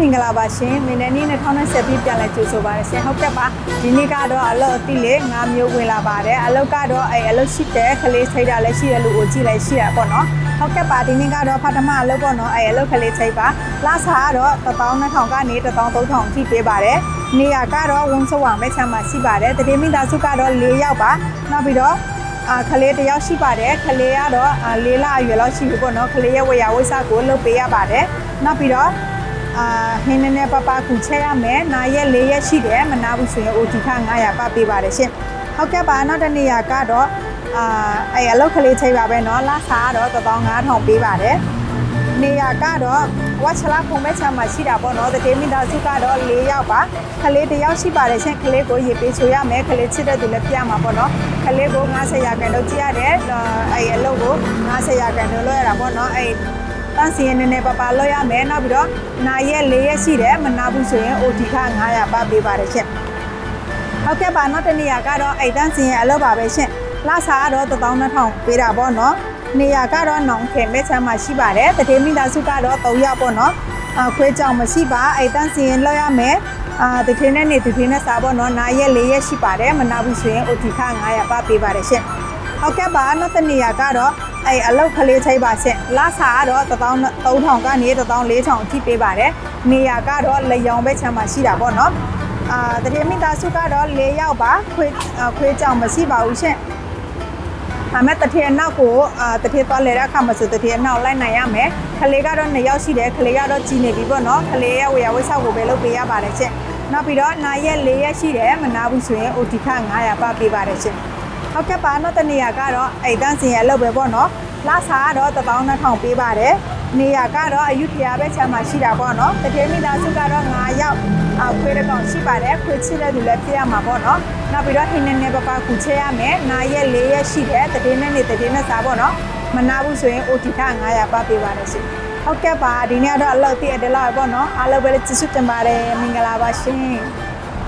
မင်္ဂလာပါရှင်မင်းနဲ့နေ့2020ပြည့်ပြန်လဲကြိုဆိုပါရရှင်ဟုတ်ကဲ့ပါဒီနေ့ကတော့အလုပ်အတိလေး၅မျိုးဝင်လာပါတယ်အလုပ်ကတော့အဲအလုပ်ရှိတဲ့ကလေးချိန်တာလည်းရှိတယ်လို့ကိုကြည့်လည်းရှိရပေါ့နော်ဟုတ်ကဲ့ပါဒီနေ့ကတော့ဖတ်တမအလုပ်ပေါ့နော်အဲအလုပ်ကလေးချိန်ပါလာစာကတော့12000ကနေ13000အထိပေးပါတယ်နေရာကတော့ဝန်းစဝါမဲ့ချမ်းမှာရှိပါတယ်တတိမိသားစုကတော့၄ယောက်ပါနောက်ပြီးတော့အာခလေးတစ်ယောက်ရှိပါတယ်ခလေးကတော့အာလေးလအရွယ်လောက်ရှိပြီပေါ့နော်ခလေးရဲ့ဝေယဝိဆကိုလုပ်ပေးရပါတယ်နောက်ပြီးတော့အာ ဟင်းနေနေပပကူချက်ရမယ်နာရက်၄ရက်ရှိတယ်မနာဘူးဆိုရင် OT ခ900ပပေးပါတယ်ရှင်ဟုတ်ကဲ့ပါနောက်တစ်နေရာကတော့အာအဲအလုပ်ခလေးချိန်ပါပဲเนาะလဆာကတော့15000ပေးပါတယ်နေရာကတော့ဝါချလာဖုံမဲ့ချမ်းမှာရှိတာပေါ့နော်တကယ်မိသားစုကတော့၄ယောက်ပါခလေးတစ်ယောက်ရှိပါတယ်ရှင်ခလေးကိုရေပေးချိုရမယ်ခလေးချစ်တဲ့သူလည်းပြမှာပေါ့နော်ခလေးကို90ရာခိုင်နှုန်းကြည့်ရတယ်အဲအလုပ်ကို90ရာခိုင်နှုန်းလုပ်ရတာပေါ့နော်အဲ တန်းစီရင်နည်းနည်းပါပါလုပ်ရမယ်နောက်ပြီးတော့နာရက်၄ရက်ရှိတယ်မနာဘူးဆိုရင် OT ခ900ပါပေးပါတယ်ရှင်ဟုတ်ကဲ့ပါနောက်တစ်နေရာကတော့အိတ်တန်းစင်ရဲ့အလုပ်ပါပဲရှင်လဆာကတော့12000ပေးတာပေါ့နော်နေရာကတော့နောင်ခင်မဲ့ချမ်းမှာရှိပါတယ်တတိမိသားစုကတော့3ယောက်ပေါ့နော်အခွေးကြောင်မရှိပါအိတ်တန်းစင်လောက်ရမယ်အာတတိနဲ့နေတတိနဲ့စားပေါ့နော်နာရက်၄ရက်ရှိပါတယ်မနာဘူးဆိုရင် OT ခ900ပါပေးပါတယ်ရှင်ဟုတ်ကဲ့ပါနောက်တစ်နေရာကတော့ အဲ့အလုတ်ကလေးချိပါရှင်လဆာကတော့13000ကနေ14000အထိပေးပါတယ်နေရာကတော့လေယောင်ပဲချမ်းမှာရှိတာပေါ့နော်အာတတိယမိသားစုကတော့၄ယောက်ပါခွေးအာခွေးကြောင်မရှိပါဘူးရှင်။ဒါမဲ့တတိယနောက်ကိုအာတတိယသွားလဲတဲ့အခါမှာဆိုတတိယနောက်လိုက်နိုင်ရမယ်။ခလေးကတော့2ယောက်ရှိတယ်ခလေးကတော့ကြီးနေပြီပေါ့နော်။ခလေးရဲ့ဝေယဝိဆောက်ကိုပဲလုပ်ပေးရပါတယ်ရှင်။နောက်ပြီးတော့နာရက်၄ရက်ရှိတယ်မနာဘူးဆိုရင် OT ခ900ပါပေးပါတယ်ရှင်။ ဟုတ်ကဲ့ပါနောက်တစ်နေရာကတော့အိတ်တန်းစင်ရလုပ်ပဲပေါ့နော်။လဆာကတော့12000ပေးပါတယ်။နေရာကတော့အယူထရာပဲချမ်းမှာရှိတာပေါ့နော်။တတိယမိသားစုကတော့9ယောက်အခွေးတစ်ကောင်ရှိပါတယ်ခွေးချစ်တဲ့သူလည်းပြရမှာပေါ့နော်နောက်ပြီးတော့ဟင်းနေနေပပကူချဲရမယ်နာရက်၄ရက်ရှိတယ်တည်င်းနဲ့နေတည်င်းနဲ့စားပေါ့နော်မနာဘူးဆိုရင် OT ထ900ပါပေးပါတယ်ရှင်ဟုတ်ကဲ့ပါဒီနေ့ကတော့အလုပ်တည့်အတလောက်ပေါ့နော်အားလုံးပဲကျေးဇူးတင်ပါတယ်မင်္ဂလာပါရှင်